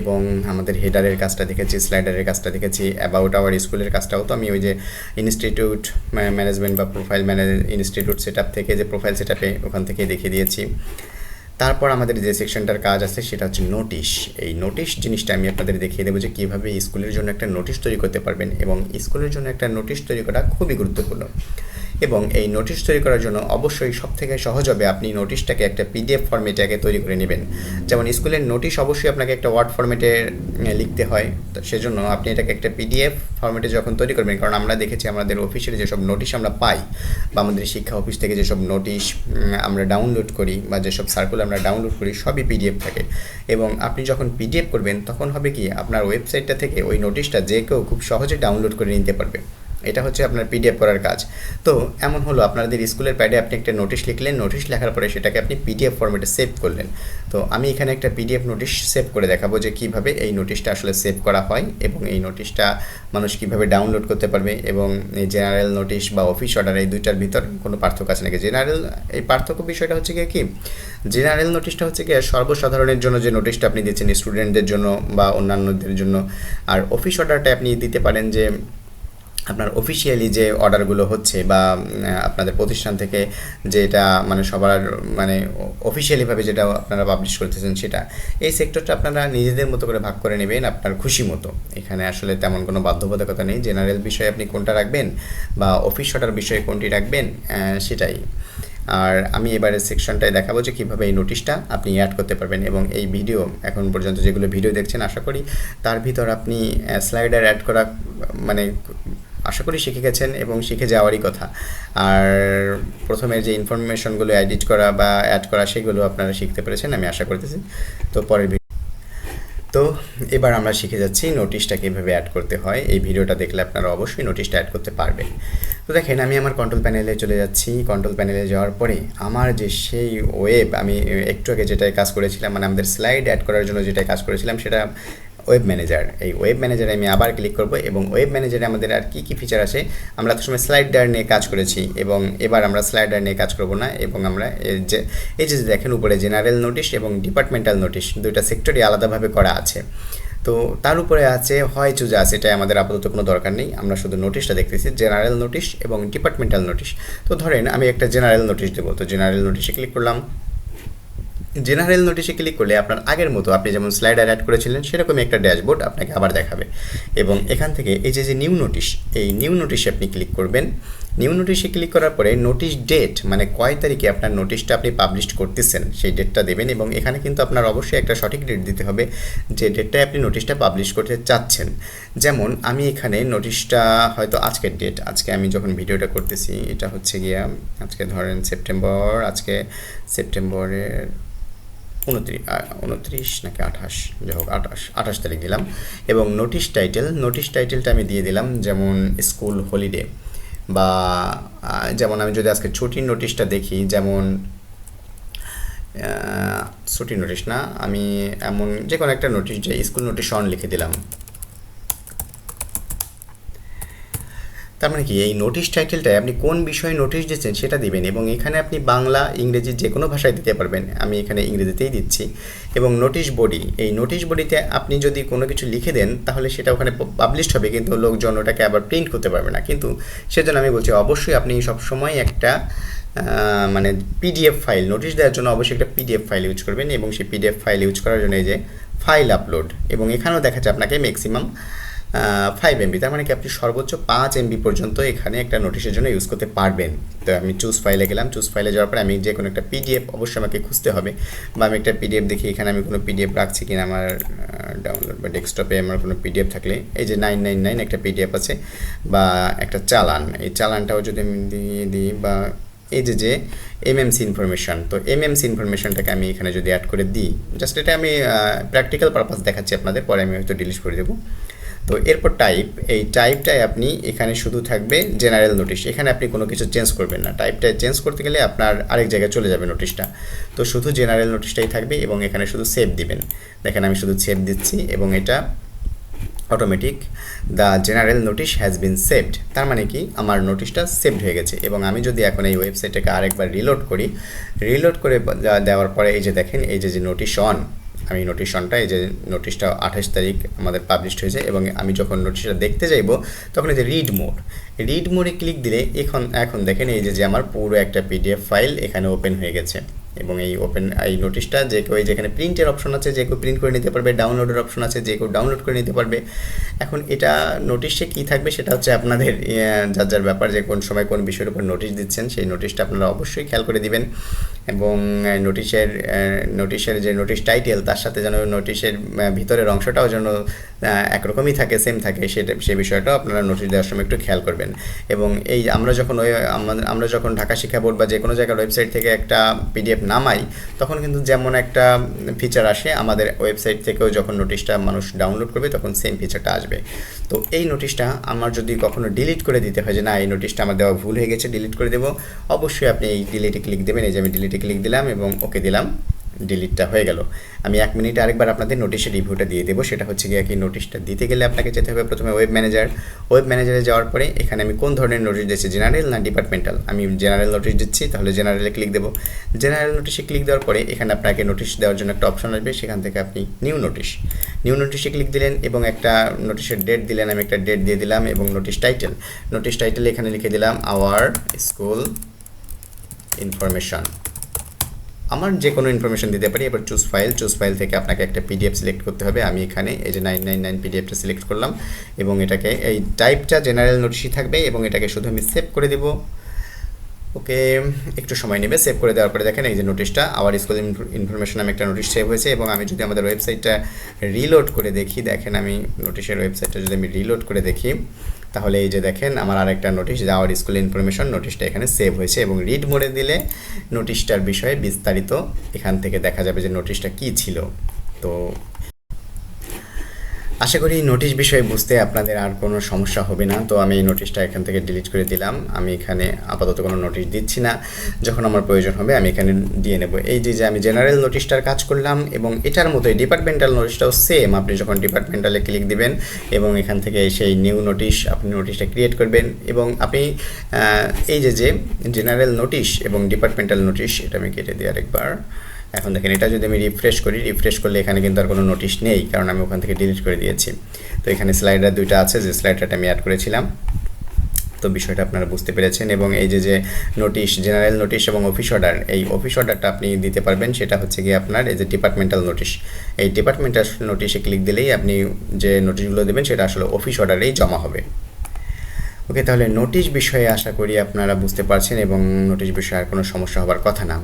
এবং আমাদের হেডারের কাজটা দেখেছি স্লাইডারের কাজটা দেখেছি অ্যাবাউট আওয়ার স্কুলের কাজটাও তো আমি ওই যে ইনস্টিটিউট ম্যানেজমেন্ট বা প্রোফাইল ম্যানেজ ইনস্টিটিউট সেট থেকে যে প্রোফাইল সেট ওখান থেকে দেখিয়ে দিয়েছি। তারপর আমাদের যে সেকশনটার কাজ আছে সেটা হচ্ছে নোটিশ এই নোটিশ জিনিসটা আমি আপনাদের দেখিয়ে দেবো যে কীভাবে স্কুলের জন্য একটা নোটিশ তৈরি করতে পারবেন এবং স্কুলের জন্য একটা নোটিশ তৈরি করা খুবই গুরুত্বপূর্ণ। এবং এই নোটিশ তৈরি করার জন্য অবশ্যই সব থেকে সহজ হবে আপনি নোটিশটাকে একটা পিডিএফ ফর্মেটে আগে তৈরি করে নেবেন। যেমন স্কুলের নোটিশ অবশ্যই আপনাকে একটা ওয়ার্ড ফর্মেটে লিখতে হয়। সেজন্য আপনি এটাকে একটা পিডিএফ ফর্মেটে যখন তৈরি করবেন, কারণ আমরা দেখেছি আমাদের অফিসের যেসব নোটিশ আমরা পাই বা আমাদের শিক্ষা অফিস থেকে যেসব নোটিশ আমরা ডাউনলোড করি বা যেসব সার্কুলার আমরা ডাউনলোড করি, সবই পিডিএফ থাকে। এবং আপনি যখন পিডিএফ করবেন, তখন হবে কি, আপনার ওয়েবসাইটটা থেকে ওই নোটিশটা যে কেউ খুব সহজে ডাউনলোড করে নিতে পারবে। এটা হচ্ছে আপনার পিডিএফ করার কাজ। তো এমন হলো, আপনাদের স্কুলের প্যাডে আপনি একটা নোটিশ লিখলেন নোটিশ লেখার পরে সেটাকে আপনি পিডিএফ ফর্মেটে সেভ করলেন। তো আমি এখানে একটা পিডিএফ নোটিশ সেভ করে দেখাবো যে কীভাবে এই নোটিশটা আসলে সেভ করা হয় এবং এই নোটিশটা মানুষ কীভাবে ডাউনলোড করতে পারবে এবং এই জেনারেল নোটিশ বা অফিস অর্ডার এই দুইটার ভিতর কোনো পার্থক্য আছে নাকি? জেনারেল এই পার্থক্য বিষয়টা হচ্ছে কি? জেনারেল নোটিশটা হচ্ছে গিয়ে সর্বসাধারণের জন্য যে নোটিশটা আপনি দিচ্ছেন স্টুডেন্টদের জন্য বা অন্যান্যদের জন্য। আর অফিস অর্ডারটা আপনি দিতে পারেন যে আপনার অফিসিয়ালি যে অর্ডারগুলো হচ্ছে বা আপনাদের প্রতিষ্ঠান থেকে যেটা মানে সবার মানে অফিসিয়ালিভাবে যেটা আপনারা পাবলিশ করতেছেন সেটা, এই সেক্টরটা আপনারা নিজেদের মতো করে ভাগ করে নেবেন আপনার খুশি মতো। এখানে আসলে তেমন কোনো বাধ্যবাধকতা নেই। জেনারেল বিষয়ে আপনি কোনটা রাখবেন বা অফিস অর্ডার বিষয়ে কোনটি রাখবেন সেটাই। আর আমি এবারে সেকশনটায় দেখাবো যে কীভাবে এই নোটিশটা আপনি অ্যাড করতে পারবেন এবং এই ভিডিও এখন পর্যন্ত যেগুলো ভিডিও দেখছেন, আশা করি তার ভিতর আপনি স্লাইডার অ্যাড করা মানে আশা করি শিখে গেছেন এবং শিখে যাওয়ারই কথা। আর প্রথমে যে ইনফরমেশনগুলো এডিট করা বা অ্যাড করা, সেগুলো আপনারা শিখতে পেরেছেন, আমি আশা করতেছি। তো পরের তো এবার আমরা শিখে যাচ্ছি নোটিশটা কীভাবে অ্যাড করতে হয়। এই ভিডিওটা দেখলে আপনারা অবশ্যই নোটিশটা অ্যাড করতে পারবেন। তো দেখেন, আমি আমার কন্ট্রোল প্যানেলে চলে যাচ্ছি। কন্ট্রোল প্যানেলে যাওয়ার পরে আমার যে সেই ওয়েব আমি একটু আগে যেটাই কাজ করেছিলাম মানে আমাদের স্লাইড অ্যাড করার জন্য যেটাই কাজ করেছিলাম, সেটা ওয়েব ম্যানেজার এই ওয়েব ম্যানেজারে আমি আবার ক্লিক করব এবং ওয়েব ম্যানেজারে আমাদের আর কী কী ফিচার আছে, আমরা তো সময় স্লাইডার নিয়ে কাজ করেছি এবং এবার আমরা স্লাইডার নিয়ে কাজ করব না এবং আমরা এই যে এই যে দেখেন উপরে জেনারেল নোটিশ এবং ডিপার্টমেন্টাল নোটিশ দুইটা সেক্টরই আলাদাভাবে করা আছে। তো তার উপরে আছে হয় চুজা আছে, এটাই আমাদের আপাতত কোনো দরকার নেই, আমরা শুধু নোটিশটা দেখতেছি জেনারেল নোটিশ এবং ডিপার্টমেন্টাল নোটিশ তো ধরেন আমি একটা জেনারেল নোটিশ দেবো, তো জেনারেল নোটিশে ক্লিক করলাম জেনারেল নোটিশে ক্লিক করলে আপনার আগের মতো আপনি যেমন স্লাইডার অ্যাড করেছিলেন, সেরকমই একটা ড্যাশবোর্ড আপনাকে আবার দেখাবে। এবং এখান থেকে এই যে যে নিউ নোটিশ এই নিউ নোটিশে আপনি ক্লিক করবেন। নিউ নোটিশে ক্লিক করার পরে নোটিশ ডেট মানে কয় তারিখে আপনার নোটিশটা আপনি পাবলিশ করতেছেন, সেই ডেটটা দেবেন এবং এখানে কিন্তু আপনার অবশ্যই একটা সঠিক ডেট দিতে হবে, যে ডেটটায় আপনি নোটিশটা পাবলিশ করতে চাচ্ছেন। যেমন আমি এখানে নোটিশটা হয়তো আজকের ডেট আজকে আমি যখন ভিডিওটা করতেছি, এটা হচ্ছে গিয়া, আজকে ধরেন সেপ্টেম্বর আজকে সেপ্টেম্বরের উনত্রিশ উনত্রিশ নাকি আঠাশ? যাই হোক, আঠাশ আঠাশ তারিখ দিলাম। এবং নোটিশ টাইটেল নোটিশ টাইটেলটা আমি দিয়ে দিলাম, যেমন স্কুল হলিডে বা যেমন আমি যদি আজকে ছুটির নোটিশটা দেখি, যেমন ছুটির নোটিশ না, আমি এমন যে কোনো একটা নোটিশ যে স্কুল নোটিশ অন লিখে দিলাম। তার মানে কি, এই নোটিশ টাইটেলটায় আপনি কোন বিষয়ে নোটিশ দিচ্ছেন সেটা দিবেন এবং এখানে আপনি বাংলা, ইংরেজি যে কোনো ভাষায় দিতে পারবেন। আমি এখানে ইংরেজিতেই দিচ্ছি। এবং নোটিশ বডি এই নোটিশ বডিতে আপনি যদি কোনো কিছু লিখে দেন, তাহলে সেটা ওখানে পাবলিশড হবে, কিন্তু লোকজন ওটাকে আবার প্রিন্ট করতে পারবে না। কিন্তু সেজন্য আমি বলছি, অবশ্যই আপনি সবসময় একটা মানে পিডিএফ ফাইল নোটিশ দেওয়ার জন্য অবশ্যই একটা পিডিএফ ফাইল ইউজ করবেন এবং সেই পিডিএফ ফাইল ইউজ করার জন্য এই যে ফাইল আপলোড এবং এখানেও দেখা যাচ্ছে আপনাকে ম্যাক্সিমাম ফাইভ এমবি তার মানে কি আপনি সর্বোচ্চ পাঁচ এমবি পর্যন্ত এখানে একটা নোটিশের জন্য ইউজ করতে পারবেন। তো আমি চুজ ফাইলে গেলাম চুজ ফাইলে যাওয়ার পরে আমি যে কোনো একটা পিডিএফ অবশ্যই আমাকে খুঁজতে হবে বা আমি একটা পিডিএফ দেখি, এখানে আমি কোনো পিডিএফ রাখছি কিনা আমার ডাউনলোড বা ডেস্কটপে আমার কোনো পিডিএফ থাকলে। এই যে নাইন নাইন নাইন একটা পিডিএফ আছে বা একটা চালান, এই চালানটাও যদি আমি দিয়ে দিই বা এই যে যে এম এমএমসি ইনফরমেশান তো এম এমএমসি ইনফরমেশনটাকে আমি এখানে যদি অ্যাড করে দিই জাস্ট এটা আমি প্র্যাকটিক্যাল পারপাস দেখাচ্ছি আপনাদের, পরে আমি হয়তো ডিলিট করে দেবো। তো এরপর টাইপ এই টাইপটাই আপনি এখানে শুধু থাকবে জেনারেল নোটিশ এখানে আপনি কোনো কিছু চেঞ্জ করবেন না। টাইপটা চেঞ্জ করতে গেলে আপনার আরেক জায়গায় চলে যাবে নোটিশটা তো শুধু জেনারেল নোটিশটাই থাকবে এবং এখানে শুধু সেভ দিবেন। দেখেন আমি শুধু সেভ দিচ্ছি এবং এটা automatic the general notice has been saved তার মানে কি? আমার নোটিশটা সেভড হয়ে গেছে এবং আমি যদি এখন এই ওয়েবসাইটটাকে আরেকবার রিলোড করি রিলোড করে দেওয়ার পরে এই যে দেখেন, এই যে যে নোটিশ অন আমি নোটিশনটা এই যে নোটিশটা আঠাশ তারিখ আমাদের পাবলিশড হয়েছে এবং আমি যখন নোটিশটা দেখতে যাইব, তখন এই যে রিড মোড রিড মোডে ক্লিক দিলে এখন এখন দেখেন এই যে যে আমার পুরো একটা পিডিএফ ফাইল এখানে ওপেন হয়ে গেছে এবং এই ওপেন এই নোটিশটা যে কেউ যেখানে প্রিন্টের অপশন আছে, যে কেউ প্রিন্ট করে নিতে পারবে ডাউনলোডের অপশন আছে, যে কেউ ডাউনলোড করে নিতে পারবে। এখন এটা নোটিশে কী থাকবে সেটা হচ্ছে আপনাদের যার যার ব্যাপার যে কোন সময় কোন বিষয়ের উপর নোটিশ দিচ্ছেন, সেই নোটিশটা আপনারা অবশ্যই খেয়াল করে দিবেন। এবং নোটিশের নোটিশের যে নোটিশ টাইটেল তার সাথে যেন নোটিশের ভিতরের অংশটাও যেন একরকমই থাকে সেম থাকে। সেটা সেই বিষয়টাও আপনারা নোটিশ দেওয়ার সময় একটু খেয়াল করবেন। এবং এই আমরা যখন ওই, আমরা যখন ঢাকা শিক্ষা বোর্ড বা যে কোনো জায়গার ওয়েবসাইট থেকে একটা পিডিএফ নামাই, তখন কিন্তু যেমন একটা ফিচার আসে, আমাদের ওয়েবসাইট থেকেও যখন নোটিশটা মানুষ ডাউনলোড করবে, তখন সেম ফিচারটা আসবে। তো এই নোটিশটা আমার যদি কখনো ডিলিট করে দিতে হয় যে, না, এই নোটিশটা আমার দেওয়া ভুল হয়ে গেছে ডিলিট করে দেবো, অবশ্যই আপনি এই ডিলিটে ক্লিক দেবেন। এই যে আমি ডিলিটে ক্লিক দিলাম এবং ওকে দিলাম। ডিলিটটা হয়ে গেল। আমি এক মিনিটে আরেকবার আপনাদের নোটিশের রিভিউটা দিয়ে দেবো। সেটা হচ্ছে গিয়ে কি নোটিশটা দিতে গেলে আপনাকে যেতে হবে প্রথমে ওয়েব ম্যানেজার ওয়েব ম্যানেজারে যাওয়ার পরে এখানে আমি কোন ধরনের নোটিশ দিচ্ছি জেনারেল না ডিপার্টমেন্টাল আমি জেনারেল নোটিশ দিচ্ছি, তাহলে জেনারেলে ক্লিক দেবো। জেনারেল নোটিশে ক্লিক দেওয়ার পরে এখানে আপনাকে নোটিশ দেওয়ার জন্য একটা অপশন আসবে। সেখান থেকে আপনি নিউ নোটিশ নিউ নোটিশে ক্লিক দিলেন এবং একটা নোটিশের ডেট দিলেন। আমি একটা ডেট দিয়ে দিলাম এবং নোটিশ টাইটেল নোটিশ টাইটেল এখানে লিখে দিলাম আওয়ার স্কুল ইনফরমেশন আমার যে কোনো ইনফরমেশন দিতে পারি, এবার চুজ ফাইল চুজ ফাইল থেকে আপনাকে একটা পিডিএফ সিলেক্ট করতে হবে। আমি এখানে এই যে নাইন নাইন নাইন পিডিএফটা সিলেক্ট করলাম এবং এটাকে এই টাইপটা জেনারেল নোটিশই থাকবে এবং এটাকে শুধু আমি সেভ করে দেব। ওকে, একটু সময় নেবে সেভ করে দেওয়ার পরে দেখেন এই যে নোটিশটা আওয়ার স্কুল ইনফরমেশন আমি একটা নোটিশ সেভ হয়েছে এবং আমি যদি আমাদের ওয়েবসাইটটা রিলোড করে দেখি, দেখেন আমি নোটিশের ওয়েবসাইটটা যদি আমি রিলোড করে দেখি তাহলে এই যে দেখেন, আমার আরেকটা নোটিশ যাওয়ার স্কুল ইনফরমেশন নোটিশটা এখানে সেভ হয়েছে এবং রিড মোডে দিলে নোটিশটার বিষয়ে বিস্তারিত এখান থেকে দেখা যাবে যে নোটিশটা কী ছিল। তো আশা করি নোটিশ বিষয়ে বুঝতে আপনাদের আর কোনো সমস্যা হবে না। তো আমি এই নোটিশটা এখান থেকে ডিলিট করে দিলাম। আমি এখানে আপাতত কোনো নোটিশ দিচ্ছি না। যখন আমার প্রয়োজন হবে আমি এখানে দিয়ে নেব। এই যে যে আমি জেনারেল নোটিশটার কাজ করলাম এবং এটার মতোই ডিপার্টমেন্টাল নোটিশটাও সেম আপনি যখন ডিপার্টমেন্টালে ক্লিক দিবেন এবং এখান থেকে সেই নিউ নোটিশ আপনি নোটিশটা ক্রিয়েট করবেন এবং আপনি এই যে যে জেনারেল নোটিশ এবং ডিপার্টমেন্টাল নোটিশ এটা আমি কেটে দিই আরেকবার। এখন দেখেন, এটা যদি আমি রিফ্রেশ করি রিফ্রেশ করলে এখানে কিন্তু আর কোনো নোটিশ নেই, কারণ আমি ওখান থেকে ডিলিট করে দিয়েছি। তো এখানে স্লাইডার দুইটা আছে, যে স্লাইডারটা আমি অ্যাড করেছিলাম। তো বিষয়টা আপনারা বুঝতে পেরেছেন, এবং এই যে যে নোটিশ জেনারেল নোটিশ এবং অফিস অর্ডার এই অফিস অর্ডারটা আপনি দিতে পারবেন, সেটা হচ্ছে গিয়ে আপনার এই যে ডিপার্টমেন্টাল নোটিশ এই ডিপার্টমেন্টাল নোটিশে ক্লিক দিলেই আপনি যে নোটিশগুলো দেবেন, সেটা আসলে অফিস অর্ডারেই জমা হবে। ওকে তাহলে নোটিশ বিষয়ে আশা করি আপনারা বুঝতে পারছেন, এবং নোটিশ বিষয়ে আর কোনো সমস্যা হবার কথা না।